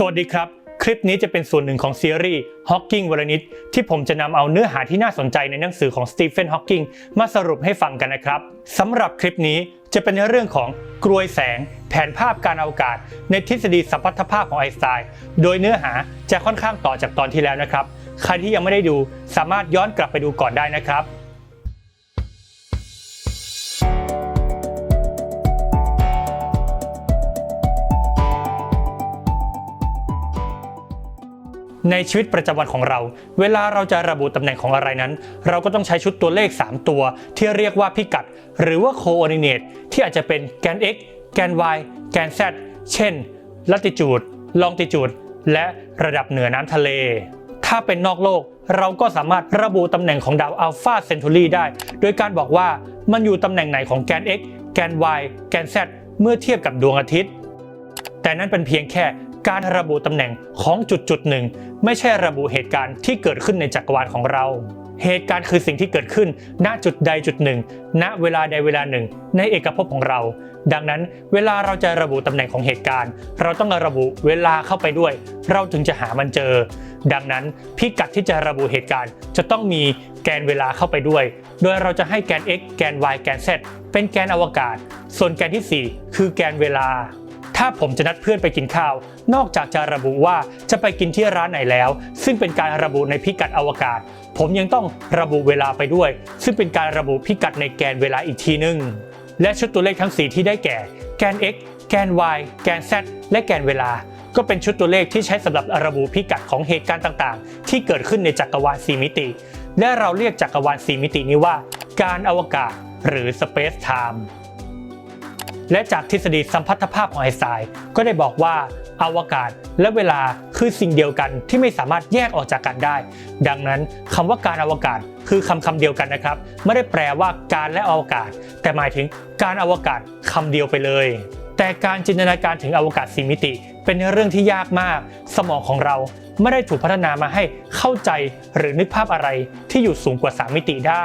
สวัสดีครับ คลิปนี้จะเป็นส่วนหนึ่งของซีรีส์ Hawking วรนิตที่ผมจะนำเอาเนื้อหาที่น่าสนใจในหนังสือของสตีเฟนฮอ w กิงมาสรุปให้ฟังกันนะครับสำหรับคลิปนี้จะเป็นในเรื่องของกรวยแสง แผนภาพการอวกาศ ในทฤษฎีสัมพัทธภาพของไอน์สไตน์โดยเนื้อหาจะค่อนข้างต่อจากตอนที่แล้วนะครับ ใครที่ยังไม่ได้ดูสามารถย้อนกลับไปดูก่อนได้นะครับ ในชีวิตประจำวันของเรา เวลาเราจะระบุตำแหน่งของอะไรนั้น เราก็ต้องใช้ชุดตัวเลข 3 ตัว ที่เรียกว่าพิกัด หรือว่า coordinate ที่อาจจะเป็นแกน x แกน y แกน z เช่น latitude longitude และระดับเหนือน้ำทะเล ถ้าเป็นนอกโลกเราก็สามารถระบุตำแหน่งของดาวอัลฟาเซนตูรีได้ โดยการบอกว่ามันอยู่ตำแหน่งไหนของแกน x แกน y แกน z เมื่อเทียบกับดวงอาทิตย์ แต่นั่นเป็นเพียงแค่ การระบุตำแหน่งของจุดจุดหนึ่ง ไม่ใช่ระบุเหตุการณ์ที่เกิดขึ้นในจักรวาลของเรา เหตุการณ์คือสิ่งที่เกิดขึ้น ณจุดใดจุดหนึ่ง ณเวลาใดเวลาหนึ่ง ในเอกภพของเรา ดังนั้นเวลาเราจะระบุตำแหน่งของเหตุการณ์ เราต้องระบุเวลาเข้าไปด้วย เราถึงจะหามันเจอ ดังนั้นพิกัดที่จะระบุเหตุการณ์ จะต้องมีแกนเวลาเข้าไปด้วย โดยเราจะให้แกน x แกน y แกน z เป็นแกนอวกาศ ส่วนแกนที่ 4 คือแกนเวลาถ้าผมจะนัดเพื่อนไปกินข้าว นอกจากจะระบุว่าจะไปกินที่ร้านไหนแล้ว ซึ่งเป็นการระบุในพิกัดอวกาศ ผมยังต้องระบุเวลาไปด้วย ซึ่งเป็นการระบุพิกัดในแกนเวลาอีกทีหนึง และชุดตัวเลขทั้ง 4 ที่ได้แก่ แกน x แกน y แกน z และแกนเวลา ก็เป็นชุดตัวเลขที่ใช้สำหรับระบุพิกัดของเหตุการณ์ต่างๆ ที่เกิดขึ้นในจักรวาล 4 มิติ และเราเรียกจักรวาล 4 มิตินี้ว่า การอวกาศ หรือ Space Time และจากทฤษฎีสัมพัทธภาพของไอน์สไตน์ก็ได้บอกว่าอาวกาศและเวลาคือสิ่งเดียวกันที่ไม่สามารถแยกออกจากกันได้ ดังนั้นคำว่าการอวกาศคือคำคำเดียวกันนะครับ ไม่ได้แปลว่าการและอวกาศ แต่หมายถึงการอวกาศคำเดียวไปเลย แต่การจินตนาการถึงอวกาศสีมิติ เป็นเรื่องที่ยากมาก สมองของเราไม่ได้ถูกพัฒนามาให้เข้าใจหรือนึกภาพอะไรที่อยู่สูงกว่า 3 มิติได้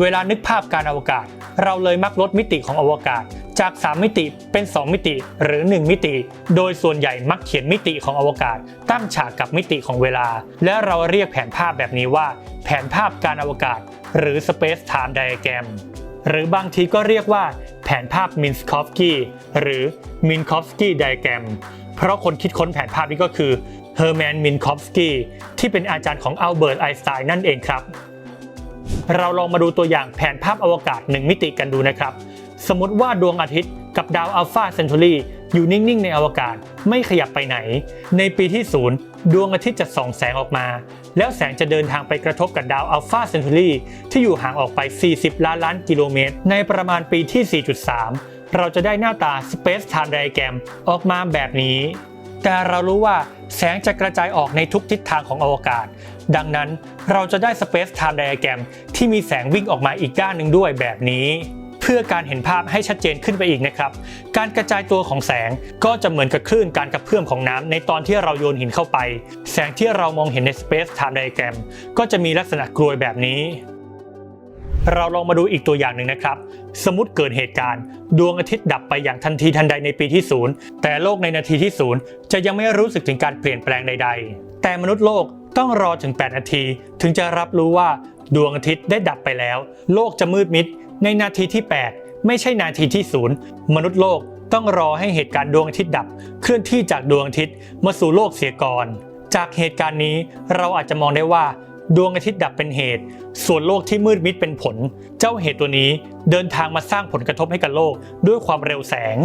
เวลานึกภาพการอวกาศ เราเลยมักลดมิติของอวกาศ จาก 3 มิติเป็น 2 มิติหรือ 1 มิติ โดยส่วนใหญ่มักเขียนมิติของอวกาศ ตั้งฉากกับมิติของเวลา และเราเรียกแผนภาพแบบนี้ว่า แผนภาพการอวกาศ หรือ Space Time Diagram หรือบางทีก็เรียกว่า แผนภาพมินสคอฟสกี้หรือมินคอฟสกี้ไดแกรมเพราะคนคิดค้นแผนภาพนี้ก็คือเฮอร์แมนมินคอฟสกี้ที่เป็นอาจารย์ของอัลเบิร์ตไอน์สไตน์นั่นเองครับ เราลองมาดูตัวอย่างแผนภาพอวกาศ 1 มิติกันดูนะครับ สมมติว่าดวงอาทิตย์กับดาวอัลฟาเซนตูรีอยู่นิ่ง ๆ ในอวกาศไม่ขยับไปไหน ในปีที่ศูนย์ดวงอาทิตย์จะส่องแสงออกมา แล้วแสงจะเดินทางไปกระทบกับดาวอัลฟาเซนตูรีที่อยู่ห่างออกไป 40 ล้านล้านกิโลเมตร ในประมาณปีที่ 4.3 เราจะได้หน้าตา Space Time Diagram ออกมาแบบนี้ แต่เรารู้ว่าแสงจะกระจายออกในทุกทิศทางของอวกาศ ดังนั้นเราจะได้ Space Time Diagram ที่มีแสงวิ่งออกมาอีกด้านหนึ่งด้วยแบบนี้ พื่อการเห็นภาพให้ชัดเจนขึ้นไปอีกนะครับ การกระจายตัวของแสงก็จะเหมือนกับคลื่นการกระเพื่อมของน้ำในตอนที่เราโยนหินเข้าไป แสงที่เรามองเห็นใน Space Time Diagram ก็จะมีลักษณะกรวยแบบนี้เราลองมาดูอีกตัวอย่างหนึ่งนะครับ สมมติเกิดเหตุการณ์ ดวงอาทิตย์ดับไปอย่างทันทีทันใดในปีที่ศูนย์แต่โลกในนาทีที่ศูนย์จะยังไม่รู้สึกถึงการเปลี่ยนแปลงใด ๆ แต่มนุษย์โลกต้องรอถึง 8 นาที ถึงจะรับรู้ว่าดวงอาทิตย์ได้ดับไปแล้ว โลกจะมืดมิด ในนาทีที่ 8 ไม่ใช่นาทีที่ศูนย์มนุษย์โลกต้องรอให้เหตุการณ์ดวงอาทิตย์ดับ เคลื่อนที่จากดวงอาทิตย์มาสู่โลกเสียก่อน จากเหตุการณ์นี้เราอาจจะมองได้ว่า ดวงอาทิตย์ดับเป็นเหตุ ส่วนโลกที่มืดมิดเป็นผล เจ้าเหตุตัวนี้เดินทางมาสร้างผลกระทบให้กับโลกด้วยความเร็วแสง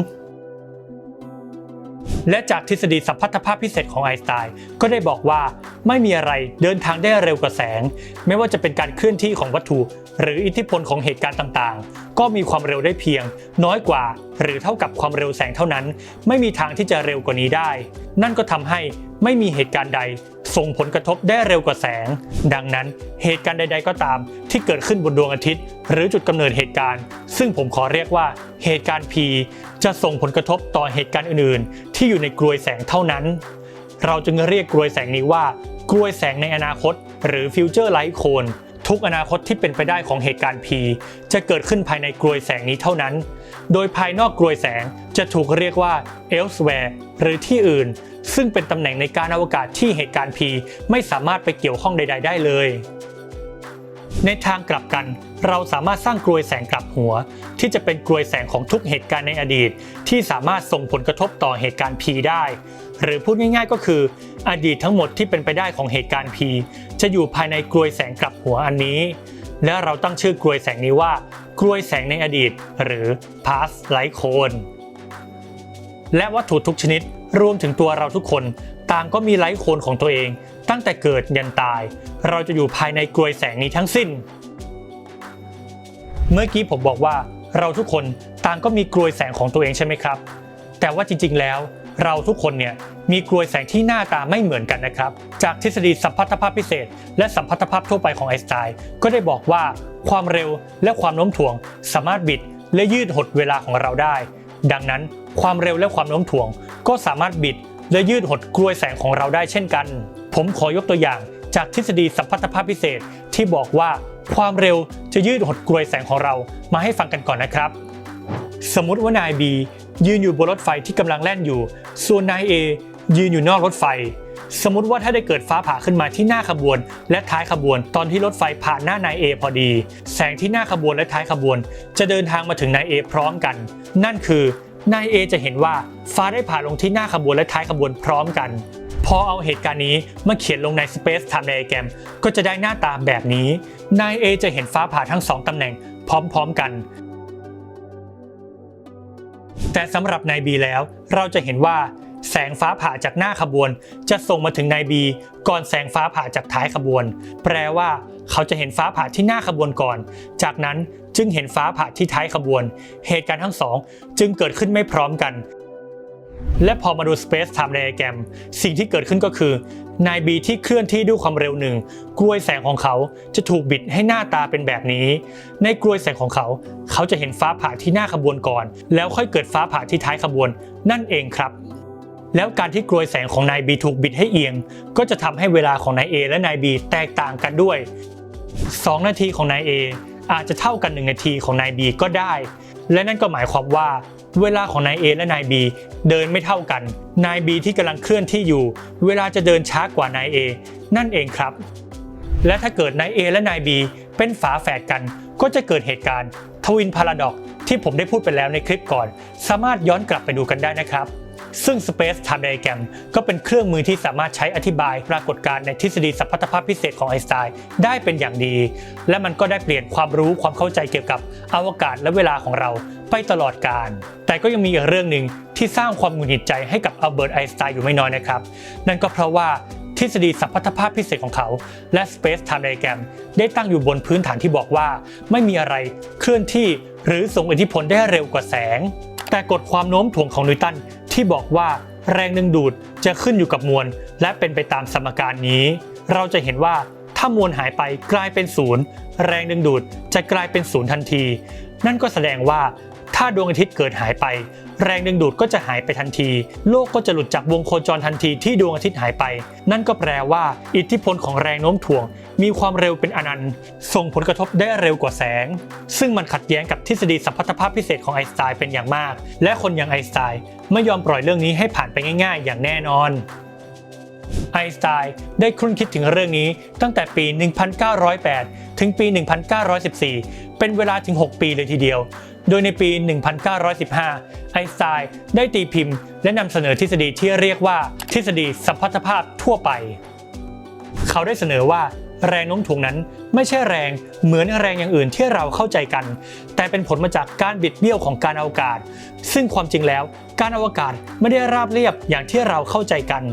และจากทฤษฎีสัมพัทธภาพพิเศษของไอน์สไตน์ก็ได้บอกว่า ไม่มีอะไรเดินทางได้เร็วกว่าแสง ไม่ว่าจะเป็นการเคลื่อนที่ของวัตถุ หรืออิทธิพลของเหตุการณ์ต่างๆ ก็มีความเร็วได้เพียง น้อยกว่า หรือเท่ากับความเร็วแสงเท่านั้น ไม่มีทางที่จะเร็วกว่านี้ได้ นั่นก็ทำให้ไม่มีเหตุการณ์ใด ส่งผลกระทบได้เร็วกว่าแสง ดังนั้นเหตุการณ์ใด ๆ ก็ตาม ที่เกิดขึ้นบนดวงอาทิตย์ หรือจุดกำเนิดเหตุการณ์ ซึ่งผมขอเรียกว่าเหตุการณ์ P จะส่งผลกระทบต่อเหตุการณ์อื่น ๆ ที่อยู่ในกลวยแสงเท่านั้น เราจึงเรียกกลวยแสงนี้ว่ากลวยแสงในอนาคต หรือ Future Light Cone ทุ ทุกอนาคตที่เป็นไปได้ของเหตุการณ์ P จะเกิดขึ้นภายในกลวยแสงนี้เท่านั้น โดยภายนอกกลวยแสงจะถูกเรียกว่า elsewhere หรือที่อื่น ซึ่งเป็นตำแหน่งในการอวกาศที่เหตุการณ์ P ไม่สามารถไปเกี่ยวข้องใด ๆ ได้เลยในทางกลับกัน เราสามารถสร้างกลวยแสงกลับหัว ที่จะเป็นกลวยแสงของทุกเหตุการณ์ในอดีต ที่สามารถส่งผลกระทบต่อเหตุการณ์ P ได้ หรือพูดง่ายๆ ก็คือ อดีตทั้งหมดที่เป็นไปได้ของเหตุการณ์ P จะอยู่ภายในกลวยแสงกลับหัวอันนี้ และเราตั้งชื่อกลวยแสงนี้ว่ากลวยแสงในอดีต หรือ past light cone และวัตถุทุกชนิดรวมถึงตัวเราทุกคน ต่างก็มีไลท์โคนของตัวเอง ตั้งแต่เกิดยันตาย เราจะอยู่ภายในกลวยแสงนี้ทั้งสิ้น เมื่อกี้ผมบอกว่า เราทุกคนต่างก็มีกลวยแสงของตัวเองใช่ไหมครับ แต่ว่าจริงๆแล้ว เราทุกคนเนี่ย มีกลวยแสงที่หน้าตาไม่เหมือนกันนะครับ จากทฤษฎีสัมพัทธภาพพิเศษ และสัมพัทธภาพทั่วไปของไอน์สไตน์ก็ได้บอกว่าความเร็วและความโน้มถ่วง สามารถบิดและยืดหดเวลาของเราได้ ดังนั้นความเร็วและความโน้มถ่วง ก็สามารถบิดและยืดหดกลวยแสงของเราได้เช่นกัน ผมขอยกตัวอย่างจากทฤษฎีสัมพัทธภาพพิเศษที่บอกว่าความเร็วจะยืดหดกลวยแสงของเรามาให้ฟังกันก่อนนะครับ สมมติว่านาย B ยืนอยู่บนรถไฟที่กำลังแล่นอยู่ ส่วนนาย A ยืนอยู่นอกรถไฟ สมมติว่าถ้าได้เกิดฟ้าผ่าขึ้นมาที่หน้าขบวน และท้ายขบวน ตอนที่รถไฟผ่านหน้านาย A พอดี แสงที่หน้าขบวนและท้ายขบวน จะเดินทางมาถึงนาย A พร้อมกัน นั่นคือนาย A จะเห็นว่าฟ้าได้ผ่าลงที่หน้าขบวนและท้ายขบวนพร้อมกัน พอเอาเหตุการณ์นี้มาเขียนลงใน Space Time Diagram ก็จะได้หน้าตาแบบนี้ นาย A จะเห็นฟ้าผ่าทั้งสองตำแหน่งพร้อมๆกัน แต่สำหรับนาย B แล้ว เราจะเห็นว่า แสงฟ้าผ่าจากหน้าขบวน จะส่งมาถึงนาย B ก่อนแสงฟ้าผ่าจากท้ายขบวน แปลว่า เขาจะเห็นฟ้าผ่าที่หน้าขบวนก่อน จากนั้นจึงเห็นฟ้าผ่าที่ท้ายขบวน เหตุการณ์ทั้งสอง จึงเกิดขึ้นไม่พร้อมกัน และพอมาดู Space Time Diagram สิ่งที่เกิดขึ้นก็คือนาย B ที่เคลื่อนที่ด้วยความเร็วหนึ่งกลวยแสงของเขาจะถูกบิดให้หน้าตาเป็นแบบนี้ ในกลวยแสงของเขา เขาจะเห็นฟ้าผ่าที่หน้าขบวนก่อน แล้วค่อยเกิดฟ้าผ่าที่ท้ายขบวน นั่นเองครับ แล้วการที่กลวยแสงของนาย B ถูกบิดให้เอียง ก็จะทำให้เวลาของนาย A และนาย B แตกต่างกันด้วย 2 นาทีของนาย A อาจจะเท่ากัน 1 นาทีของนาย B ก็ได้ และนั่นก็หมายความว่า เวลาของนาย A และนาย B เดินไม่เท่ากัน นาย B ที่กำลังเคลื่อนที่อยู่ เวลาจะเดินช้ากว่านาย A นั่นเองครับ และถ้าเกิดนาย A และนาย B เป็นฝาแฝดกัน ก็จะเกิดเหตุการณ์ทวินพาราดอกที่ผมได้พูดไปแล้วในคลิปก่อน สามารถย้อนกลับไปดูกันได้นะครับ ซึ่ง Space Time Diagram ก็เป็นเครื่องมือที่สามารถใช้อธิบายปรากฏการณ์ในทฤษฎีสัพพัทธภาพพิเศษของไอน์สไตน์ได้เป็นอย่างดี และมันก็ได้เปลี่ยนความรู้ความเข้าใจเกี่ยวกับอวกาศและเวลาของเราไปตลอดกาลแต่ก็ยังมีอีกเรื่องหนึ่งที่สร้างความหงุดหงิดใจให้กับอัลเบิร์ตไอน์สไตน์อยู่ไม่น้อยนะครับ นั่นก็เพราะว่าทฤษฎีสัพพัทธภาพพิเศษของเขา และ Space Time Diagram ได้ตั้งอยู่บนพื้นฐานที่บอกว่า ไม่มีอะไรเคลื่อนที่หรือส่งอิทธิพลได้เร็วกว่าแสง แต่กฎความโน้มถ่วงของนิวตัน ที่บอกว่าแรงดึงดูดจะขึ้นอยู่กับมวล และเป็นไปตามสมการนี้ เราจะเห็นว่าถ้ามวลหายไปกลายเป็นศูนย์แรงดึงดูดจะกลายเป็นศูนย์ทันที นั่นก็แสดงว่า ถ้าดวงอาทิตย์เกิดหายไป แรงดึงดูดก็จะหายไปทันที โลกก็จะหลุดจากวงโคจรทันทีที่ดวงอาทิตย์หายไป นั่นก็แปลว่าอิทธิพลของแรงโน้มถ่วง มีความเร็วเป็นอนันต์ ส่งผลกระทบได้เร็วกว่าแสง ซึ่งมันขัดแย้งกับทฤษฎีสัมพัทธภาพพิเศษของไอน์สไตน์เป็นอย่างมาก และคนอย่างไอน์สไตน์ไม่ยอมปล่อยเรื่องนี้ให้ผ่านไปง่าย ๆ อย่างแน่นอนไอน์สไตน์ได้ครุ่นคิดถึงเรื่องนี้ตั้งแต่ปี 1908 ถึงปี 1914 เป็นเวลาถึง 6 ปีเลยทีเดียว โดยในปี 1915 ไอน์สไตน์ได้ตีพิมพ์ และนำเสนอทฤษฎีที่เรียกว่าทฤษฎีสัมพัทธภาพทั่วไป เขาได้เสนอว่าแรงโน้มถ่วงนั้นไม่ใช่แรงเหมือนแรงอย่างอื่นที่เราเข้าใจกัน แต่เป็นผลมาจากการบิดเบี้ยวของการอวกาศ ซึ่งความจริงแล้ว การอวกาศไม่ได้ราบเรียบอย่างที่เราเข้าใจกัน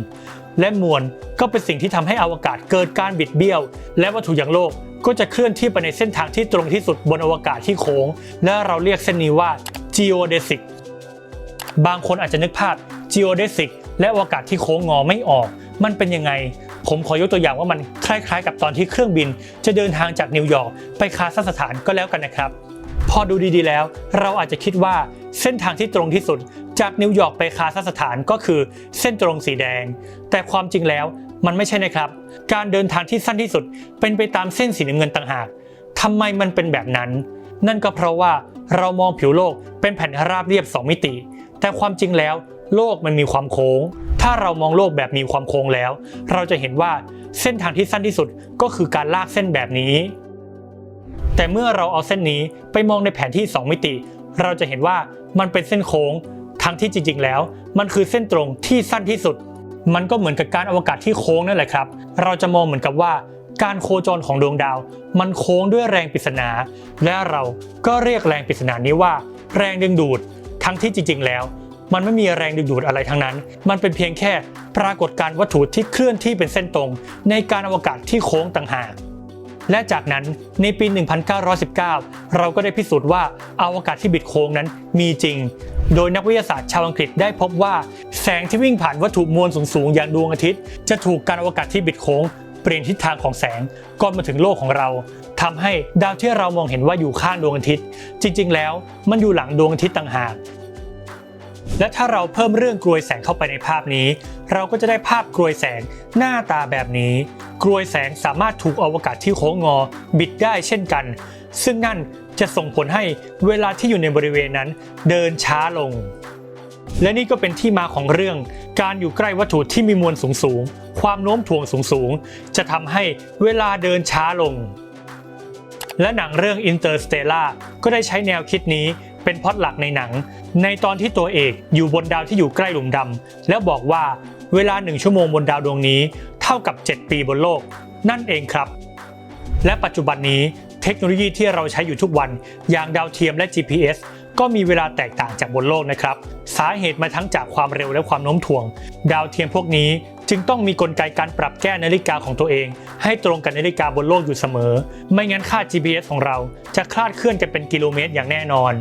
และมวลก็เป็นสิ่งที่ทำให้อวกาศเกิดการบิดเบี้ยว และวัตถุอย่างโลกก็จะเคลื่อนที่ไปในเส้นทางที่ตรงที่สุดบนอวกาศที่โค้ง และเราเรียกเส้นนี้ว่า geodesic บางคนอาจจะนึกภาพ geodesic และอวกาศที่โค้งงอไม่ออก มันเป็นยังไง ผมขอยกตัวอย่างว่ามันคล้ายๆ กับตอนที่เครื่องบิน จะเดินทางจากนิวยอร์กไปคาซัคสถานก็แล้วกันนะครับ พอดูดีๆแล้ว เราอาจจะคิดว่าเส้นทางที่ตรงที่สุด จากนิวยอร์กไปคาซัคสถานก็คือเส้นตรงสีแดง แต่ความจริงแล้วมันไม่ใช่นะครับ การเดินทางที่สั้นที่สุด เป็นไปตามเส้นสีน้ำเงินต่างหากทำไมมันเป็นแบบนั้น นั่นก็เพราะว่าเรามองผิวโลกเป็นแผ่นราบเรียบ 2 มิติ แต่ความจริงแล้ว โลกมันมีความโค้ง ถ้าเรามองโลกแบบมีความโค้งแล้ว เราจะเห็นว่าเส้นทางที่สั้นที่สุดก็คือการลากเส้นแบบนี้ แต่เมื่อเราเอาเส้นนี้ไปมองในแผนที่ 2 มิติ เราจะเห็นว่ามันเป็นเส้นโค้ง ทั้งที่จริง ๆ แล้ว มันคือเส้นตรงที่สั้นที่สุด มันก็เหมือนกับการอวกาศที่โค้งนั่นแหละครับ เราจะมองเหมือนกับว่าการโคจรของดวงดาว มันโค้งด้วยแรงปริศนา และเราก็เรียกแรงปริศนานี้ว่า แรงดึงดูด ทั้งที่จริง ๆ แล้ว มันไม่มีแรงดึงดูดอะไรทั้งนั้น มันเป็นเพียงแค่ปรากฏการณ์วัตถุที่เคลื่อนที่เป็นเส้นตรง ในการอวกาศที่โค้งต่างหาก และจากนั้นในปี 1919 เราก็ได้พิสูจน์ว่าอาวกาศที่บิดโค้งนั้นมีจริง โดยนักวิทยาศาสตร์ชาวอังกฤษได้พบว่า แสงที่วิ่งผ่านวัตถุมวลสูงๆอย่างดวงอาทิตย์ จะถูกการอวกาศที่บิดโค้งเปลี่ยนทิศทางของแสงก่อนมาถึงโลกของเราทำให้ดาวที่เรามองเห็นว่าอยู่ข้างดวงอาทิตย์ จริง ๆ แล้วมันอยู่หลังดวงอาทิตย์ต่างหากและถ้าเราเพิ่มเรื่องกรวยแสงเข้าไปในภาพนี้ เราก็จะได้ภาพกรวยแสงหน้าตาแบบนี้ กรวยแสงสามารถถูกอวกาศที่โค้งงอบิดได้เช่นกัน ซึ่งนั่นจะส่งผลให้เวลาที่อยู่ในบริเวณนั้นเดินช้าลง และนี่ก็เป็นที่มาของเรื่อง การอยู่ใกล้วัตถุที่มีมวลสูงๆความโน้มถ่วงสูงๆจะทำให้เวลาเดินช้าลง และหนังเรื่อง Interstellar ก็ได้ใช้แนวคิดนี้เป็นพล็อตหลักในหนัง ในตอนที่ตัวเอกอยู่บนดาวที่อยู่ใกล้หลุมดำแล้วบอกว่าเวลาหนึ่งชั่วโมงบนดาวดวงนี้ ท่ากับ 7 ปีบนโลก นั่นเองครับ และปัจจุบันนี้เทคโนโลยีที่เราใช้อยู่ทุกวัน อย่างดาวเทียมและ GPS ก็มีเวลาแตกต่างจากบนโลกนะครับ สาเหตุมาทั้งจากความเร็วและความโน้มถ่วง ดาวเทียมพวกนี้จึงต้องมีกลไกการปรับแก้นาฬิกาของตัวเอง ให้ตรงกับนาฬิกาบนโลกอยู่เสมอ ไม่งั้นค่า GPS ของเราจะคลาดเคลื่อนกันเป็นกิโลเมตรอย่างแน่นอน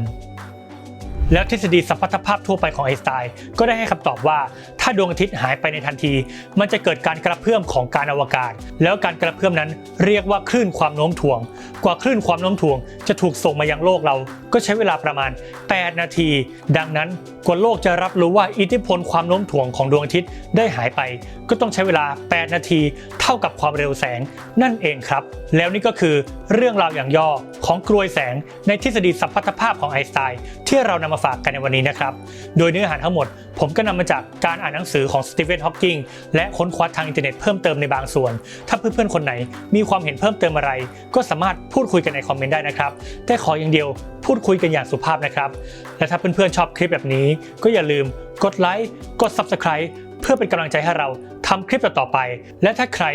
แล้วทฤษฎีสัมพัทธภาพทั่วไปของไอน์สไตน์ก็ได้ให้คำตอบว่าาดวงอาทิตย์หายไปในทันที มันจะเกิดการกระเพื่อมของการอวกาศ แล้วการกระเพื่อมนั้นเรียกว่าคลื่นความโน้มถ่วง กว่าคลื่นความโน้มถ่วง จะถูกส่งมายังโลกเรา ก็ใช้เวลาประมาณ 8 นาที ดังนั้นกว่าโลกจะรับรู้ว่าอิทธิพลความโน้มถ่วงของดวงอาทิตย์ได้หายไป ก็ต้องใช้เวลา 8 นาที เท่ากับความเร็วแสงนั่นเองครับ แล้วนี่ก็คือเรื่องราวอย่างย่อของกรวยแสงในทฤษฎีสัมพัทธภาพของไอน์สไตน์ที่เรานำมาฝากกันในวันนี้นะครับ โดยเนื้อหาทั้งหมด ผมก็นำมาจากการอ่านหนังสือของสตีเฟนฮอ w กิงและค้นคว้าทางอินเทอร์เน็ตเพิ่มเติมในบางส่วน ถ้าเพื่อนๆคนไหนมีความเห็นเพิ่มเติมอะไร ก็สามารถพูดคุยกันในคอมเมนต์ได้นะครับแต่ขออย่างเดียวพูดคุยกันอย่างสุภาพนะครับ และถ้าเพื่อนๆชอบคลิปแบบนี้ ก็อย่าลืมกดไลค์กด Subscribe เพื่อเป็นกำลังใจให้เราทำคลิปต่อๆไป และถ้าใคร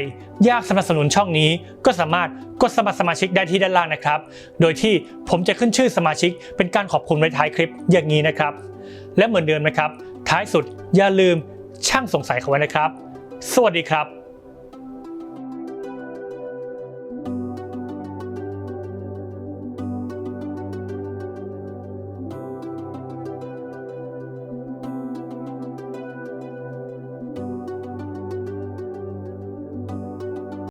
อยากสนับสนุนช่องนี้ ก็สามารถกดสมัครสมาชิกได้ที่ด้านล่างนะครับ โดยที่ผมจะขึ้นชื่อสมาชิกเป็นการขอบคุณไว้ท้ายคลิปอย่างนี้นะครับ และเหมือนเดิมนะครับ ท้ายสุดอย่าลืม ช่างสงสัยเขาไว้นะครับ สวัสดีครับ